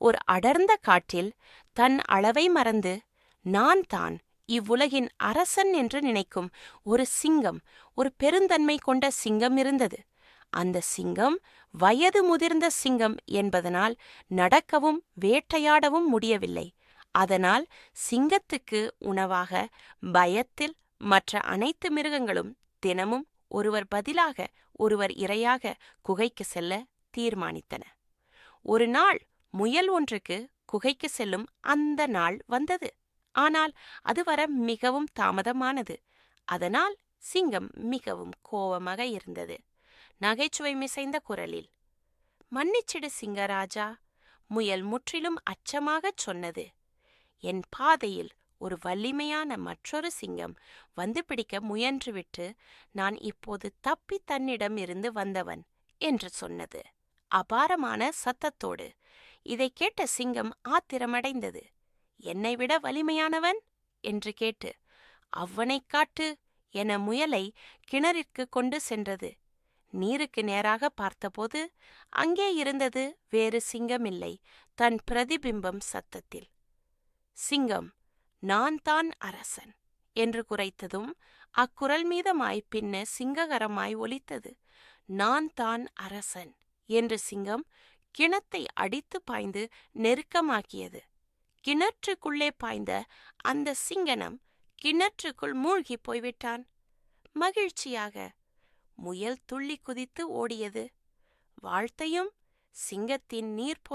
ஒரு அடர்ந்த காட்டில் தன் அளவை மறந்து நான் தான் இவ்வுலகின் அரசன் என்று நினைக்கும் ஒரு சிங்கம் ஒரு பெருந்தன்மை கொண்ட சிங்கம் இருந்தது. அந்த சிங்கம் வயது முதிர்ந்த சிங்கம் என்பதனால் நடக்கவும் வேட்டையாடவும் முடியவில்லை. அதனால் சிங்கத்துக்கு உணவாக பயத்தில் மற்ற அனைத்து மிருகங்களும் தினமும் ஒருவர் பதிலாக ஒருவர் இரையாக குகைக்கு செல்ல தீர்மானித்தன. ஒரு நாள் முயல் ஒன்றுக்கு குகைக்கு செல்லும் அந்த நாள் வந்தது. ஆனால் அது வர மிகவும் தாமதமானது. அதனால் சிங்கம் மிகவும் கோபமாக இருந்தது. நகைச்சுவை மிசைந்த குரலில் மன்னிச்சிடு சிங்கராஜா முயல் முற்றிலும் அச்சமாகச் சொன்னது. என் பாதையில் ஒரு வலிமையான மற்றொரு சிங்கம் வந்து பிடிக்க முயன்றுவிட்டு நான் இப்போது தப்பி தன்னிடம் இருந்து வந்தவன் என்று சொன்னது. அபாரமான சத்தத்தோடு இதை கேட்ட சிங்கம் ஆத்திரமடைந்தது. என்னை விட வலிமையானவன்? என்று கேட்டு அவ்வனைக் காட்டு என முயலை கிணறிற்கு கொண்டு சென்றது. நீருக்கு நேராக பார்த்தபோது அங்கே இருந்தது வேறு சிங்கமில்லை தன் பிரதிபிம்பம் சத்தத்தில். சிங்கம் நான் தான் அரசன் என்று குறைத்ததும் அக்குரல் மீதமாய் பின்ன சிங்ககரமாய் ஒலித்தது. நான் தான் அரசன் என்று சிங்கம் கிணத்தை அடித்து பாய்ந்து நெருக்கமாக்கியது. கிணற்றுக்குள்ளே பாய்ந்த அந்த சிங்கனம் கிணற்றுக்குள் மூழ்கிப் போய்விட்டான். மகிழ்ச்சியாக முயல் துள்ளி குதித்து ஓடியது. வாழ்த்தையும் சிங்கத்தின் நீர்